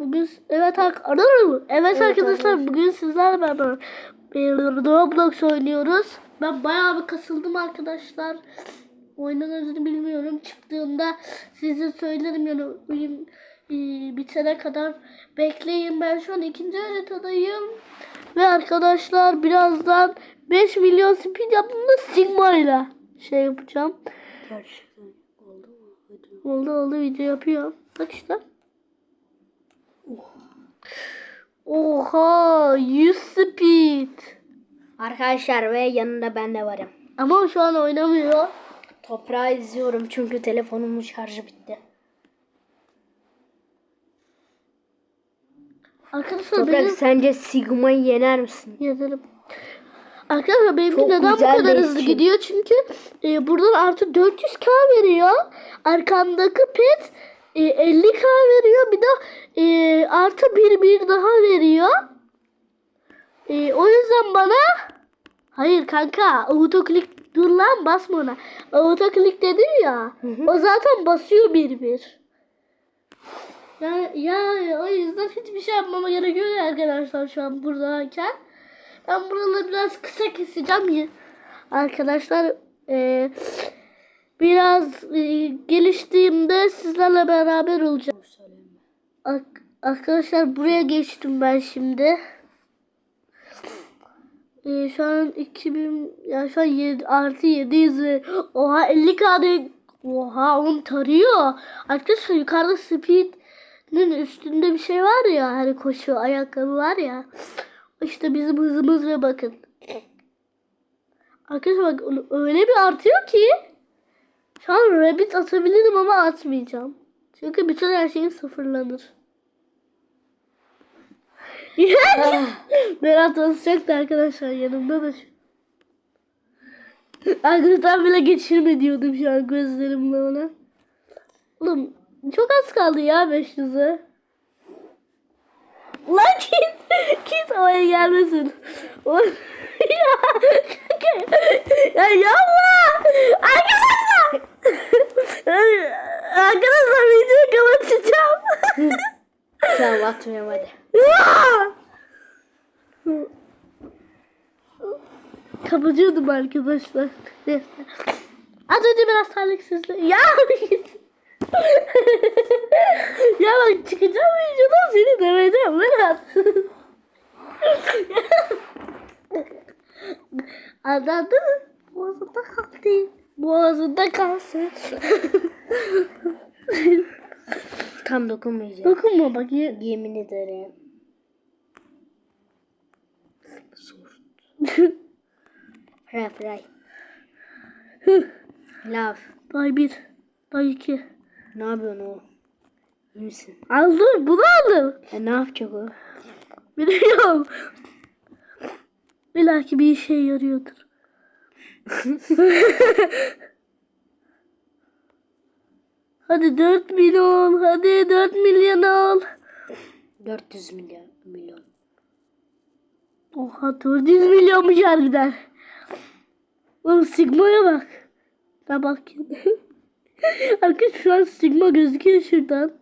Bugün evet arkadaşlar evet arkadaşlar bugün sizlerle beraber bir Roblox oynuyoruz. Ben bayağı bir kasıldım arkadaşlar. Oyunun adını bilmiyorum. Çıktığında size söylerim yani oyun e, bitene kadar bekleyin. Ben şu an ikinci haritadayım. Ve arkadaşlar birazdan 5 milyon speed yaptığımda Sigma ile şey yapacağım. Gerçekten oldu mu? Oldu oldu video yapıyor. Bak işte. Oha 100 speed. Arkadaşlar ve yanında ben de varım. Ama şu an oynamıyor. Toprağı izliyorum çünkü telefonumun şarjı bitti. Arkadaşlar Toprak benim sence Sigma'yı yener misin? yazarım. Arkadaşlar benimki Çok neden bu kadar hızlı için. gidiyor? Çünkü e, buradan artı 400k veriyor. Arkamdaki pet e, 50k veriyor. Bir de e, artı bir bir daha veriyor. E, o yüzden bana hayır kanka autoclick dur lan basma ona. Autoclick dedim ya. O zaten basıyor bir bir. Ya, ya o yüzden hiçbir şey yapmama gerek yok arkadaşlar şu an buradayken. Ben buraları biraz kısa keseceğim. Arkadaşlar e, biraz e, geliştiğimde sizlerle beraber olacağım. Ar- arkadaşlar buraya geçtim ben şimdi. E, şu an 2000 ya şu an 7, artı 700 ve- oha 50 kade oha onu tarıyor. Arkadaşlar yukarıda speed'in üstünde bir şey var ya hani koşu ayakkabı var ya. İşte bizim hızımız ve bakın. Arkadaşlar bak öyle bir artıyor ki şu an rabbit atabilirim ama atmayacağım. Çünkü bütün her şeyim sıfırlanır. Berat olacaktı arkadaşlar yanımda da şu. Arkadaşlar bile geçirme diyordum şu an gözlerimle ona. Oğlum çok az kaldı ya 500'e. Lan git. Git oraya gelmesin. Ya. ya yapma. Arkadaşlar. Arkadaşlar videoyu kapatacağım. Tamam atmıyorum hadi. Kapatıyordum arkadaşlar. Neyse. Az önce biraz talihsizlik. Ya ya bak çıkacağım videodan seni döveceğim Berat. Anladın mı? Boğazında kaldı. Boğazında kalsın. Tam dokunmayacağım. Dokunma bak. ye- Yemin ederim. Fry fry. Love. Day bir. Day iki. Ne yapıyorsun o? İyi misin? Aldım. Bunu aldım. E, ne yapacak o? Biliyorum. Belki bir işe yarıyordur. Hadi 4 milyon. Hadi 4 milyon al. 400 milyon. milyon. Oha 400 milyonmuş harbiden. Oğlum Sigma'ya bak. Ben bakayım. Arkadaşlar şu an Sigma gözüküyor şuradan.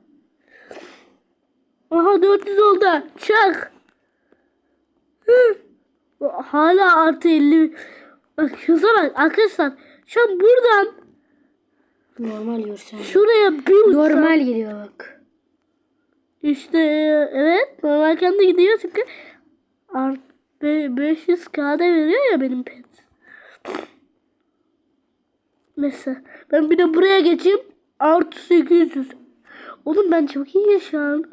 Aha 400 oldu. Çak. Hala artı 50. Bak hıza bak arkadaşlar. Şu an buradan Normal yürüsen. şuraya bir uçsam- Normal geliyor bak. İşte evet normalken de gidiyor çünkü art 500 kd veriyor ya benim pet. Mesela ben bir de buraya geçeyim artı 800. Oğlum ben çok iyi şu an.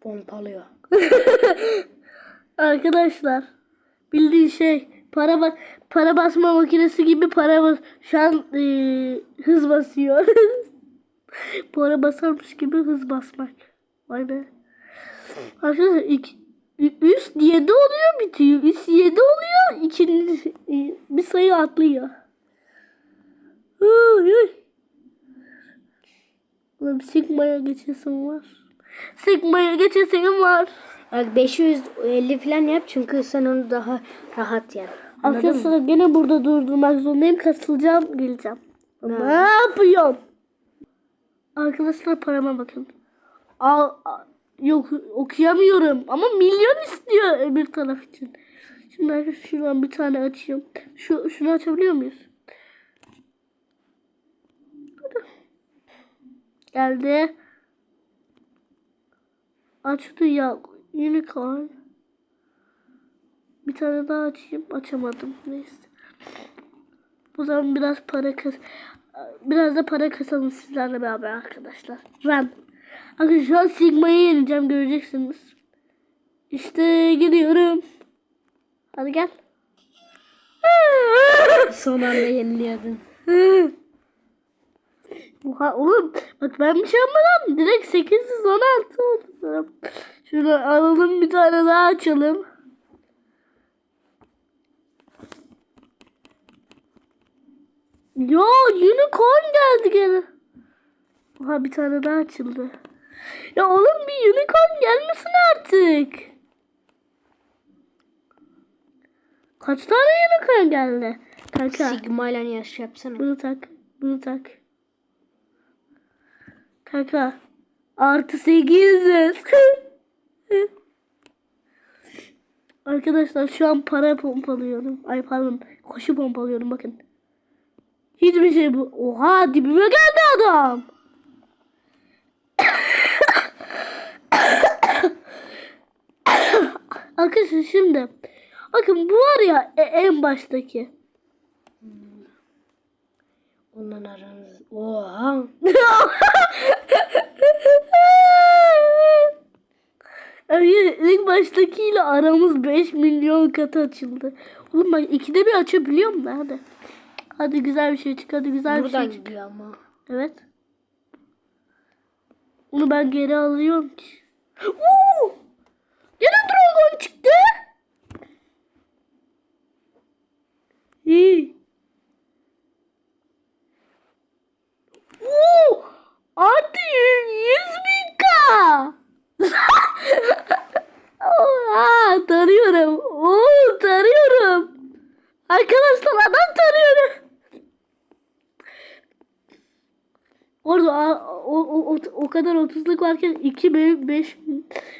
Pompalıyor. Arkadaşlar bildiğin şey para bas para basma makinesi gibi para bas şu an eee, hız basıyor. para basarmış gibi hız basmak. Vay be. Arkadaşlar iki, üst 7 oluyor bitiyor. Üst 7 oluyor. ikinci e, bir sayı atlıyor. Ulan Sigma'ya geçesim var. Sigma'ya geçesim var. Bak 550 falan yap çünkü sen onu daha rahat yen. Anladın mı? Arkadaşlar gene burada durdurmak zorundayım. Kasılacağım, geleceğim. Ne yapıyorsun? Arkadaşlar parama bakın. Al, al- yok okuyamıyorum ama milyon istiyor öbür taraf için. Şimdi arkadaşlar şuradan bir tane açayım. Şu şunu açabiliyor muyuz? Geldi. Açtı ya. Unicorn. Bir tane daha açayım. Açamadım. Neyse. O zaman biraz para kas biraz da para kasalım sizlerle beraber arkadaşlar. Ben Arkadaşlar Sigma'yı yeneceğim göreceksiniz. İşte gidiyorum. Hadi gel. Son anda yeniliyordun. Oha oğlum bak ben bir şey yapmadım. Direkt 816 oldu. Şunu alalım bir tane daha açalım. Yo unicorn geldi gene. Oha bir tane daha açıldı. Ya oğlum bir unicorn gelmesin artık. Kaç tane unicorn geldi? Kanka. Sigma ile yarış yapsana. Bunu tak. Bunu tak. Kanka. Artı 800. Arkadaşlar şu an para pompalıyorum. Ay pardon. Koşu pompalıyorum bakın. Hiçbir şey bu. Oha dibime geldi adam. Arkadaşlar şimdi. Bakın bu var ya e- en baştaki. Ondan aranız. Oha. Hayır, ilk baştakiyle aramız 5 milyon katı açıldı. Oğlum ben ikide bir açabiliyorum da hadi. Hadi güzel bir şey çık hadi güzel bir Buradan şey çık. gidiyor ama. Evet. Onu ben geri alıyorum ki. Oo! Gene dragon çıktı. 8'lik varken 2 benim 5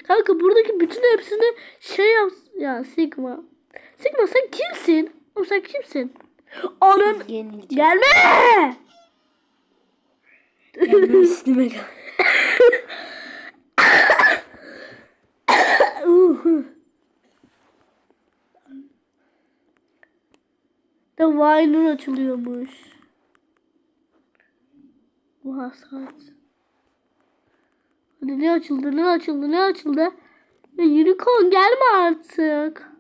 Kanka buradaki bütün hepsini şey yap ya Sigma. Sigma sen kimsin? Oğlum sen kimsin? Onun Yenilecek. gelme. Gelme üstüme gel. The Viner açılıyormuş. Bu hasat. Hadi ne açıldı ne açıldı ne açıldı? Ya unicorn gelme artık.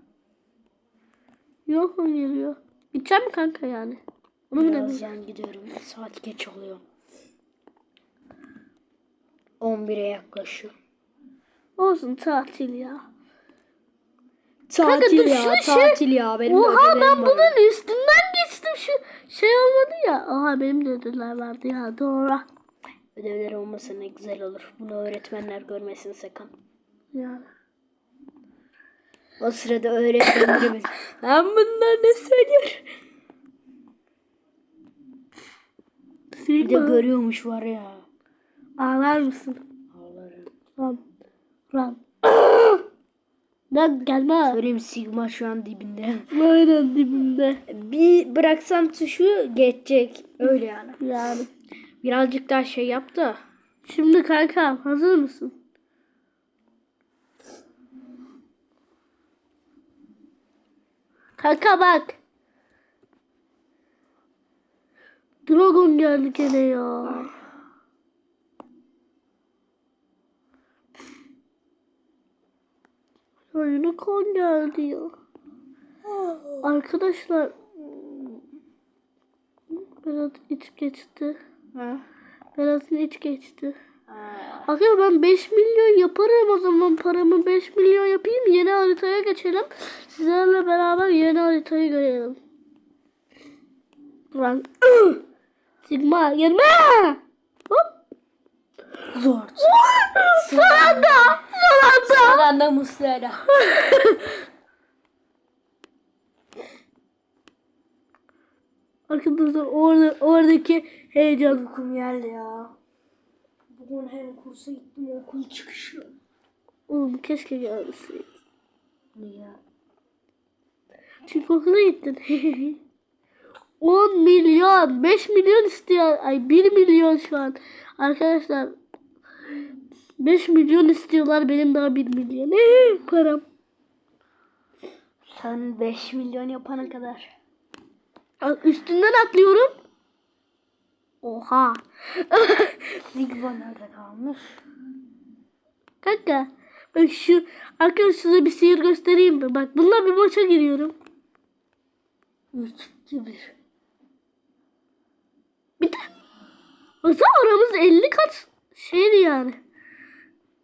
Unicorn geliyor. Gideceğim mi kanka yani? Onu Biraz demek? yan gidiyorum. Saat geç oluyor. 11'e yaklaşıyor. Olsun tatil ya. Tatil dur ya, şu şey- tatil ya. Benim Oha ben var. bunun üstünden geçtim şu şey olmadı ya. Oha benim de ödüller vardı ya doğru. Ödevler olmasa ne güzel olur. Bunu öğretmenler görmesin sakın. Yani. O sırada öğretmenlerimiz. ben bunlar ne söylüyor? Bir de görüyormuş var ya. Ağlar mısın? Ağlarım. Lan. Lan. Lan gelme. Söyleyeyim Sigma şu an dibinde. Aynen dibimde. Bir bıraksam tuşu geçecek. Öyle yani. Yani. Birazcık daha şey yap da. Şimdi kanka hazır mısın? Kanka bak. Dragon geldi gene ya. Ya unicorn geldi ya. Arkadaşlar Berat iç geçti. Berat'ın iç geçti. Arkadaşlar ben 5 milyon yaparım o zaman paramı 5 milyon yapayım yeni haritaya geçelim. Sizlerle beraber yeni haritayı görelim. Lan Sigma gelme. Hop. Zor. Son anda. Son anda. Anda Muslera. Arkadaşlar orada oradaki heyecan. Uykum geldi ya. Bugün hem kursa gittim okul çıkışı. Oğlum keşke gelmeseydin. Niye? Çünkü okula gittin. 10 milyon, 5 milyon istiyor. Ay 1 milyon şu an. Arkadaşlar 5 milyon istiyorlar benim daha 1 milyon. Ee, param. Sen 5 milyon yapana kadar. Üstünden atlıyorum. Oha. Zigba nerede kalmış? Kanka. Bak şu arkadaşlar size bir sihir göstereyim mi? Bak bununla bir maça giriyorum. 3, 2, 1. Bir de Mesela aramız 50 kat şeydi yani.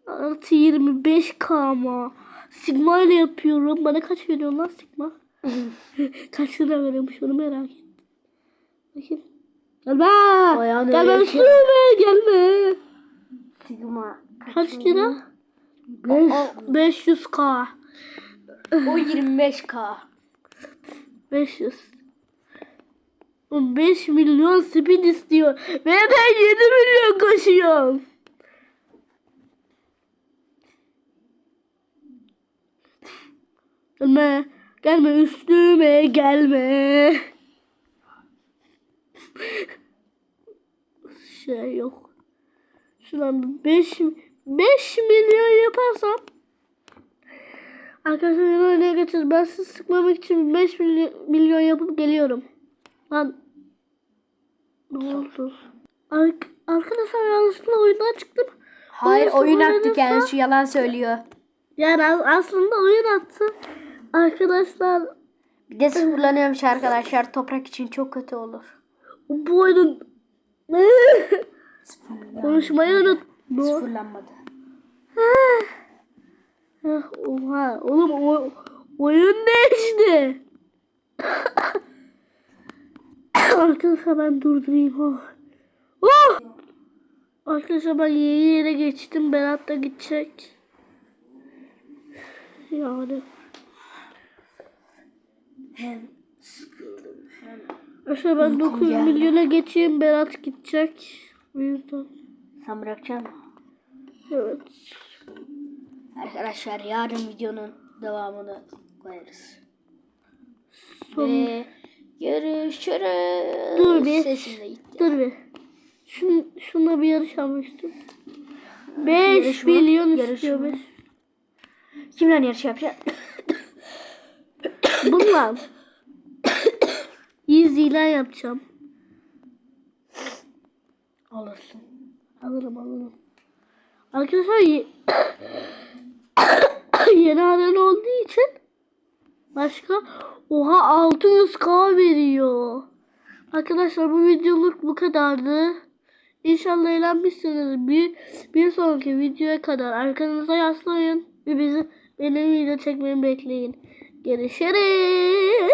Artı 25k ama. Sigma ile yapıyorum. Bana kaç veriyor lan Sigma? kaç lira veriyormuş onu merak ettim. Bakayım. Gelme. Ayağını Gelme üstüme gelme. Sigma. Kaç lira? 5. 500k. O 25k. 500. 5 milyon spin istiyor. Ve ben 7 milyon koşuyorum. Gelme. Gelme üstüme gelme. Şey yok. Şuradan 5 5 milyon yaparsam Arkadaşlar beni oraya geçeceğiz. Ben sizi sıkmamak için 5 milyon, milyon yapıp geliyorum. Lan. Ne oldu? Ar- arkadaşlar yanlışlıkla oyundan çıktım. Hayır Oyun oyun sıfır attı oynarsa- kendisi yalan söylüyor. Yani as- aslında oyun attı. Arkadaşlar Bir de sıfırlanıyormuş arkadaşlar. Toprak için çok kötü olur. bu oyunun konuşmayı unut. Bu. Sıfırlanmadı. Oha oğlum o, oyun değişti. Arkadaşlar ben durdurayım. Oh. Oh! Arkadaşlar ben yeni yere geçtim. Berat da gidecek. Yani. Hem sıkıldım hem. Arkadaşlar ben 9 geldi. milyona geçeyim. Berat gidecek. O yüzden. Sen bırakacaksın. Evet. Arkadaşlar yarın videonun devamını koyarız. Son- Ve görüşürüz. Dur bir. Sesim de gitti. Dur bir. Şun, şununla bir yarış almıştım. 5 Yarışma, milyon istiyor. beş. Kimle yarış yapacak? Bununla. Easy'den yapacağım. Alırsın. Alırım alırım. Arkadaşlar ye- yeni arena olduğu için başka oha 600k veriyor. Arkadaşlar bu videoluk bu kadardı. İnşallah eğlenmişsiniz. Bir, bir sonraki videoya kadar arkanıza yaslayın ve bizi benim video çekmemi bekleyin. Görüşürüz.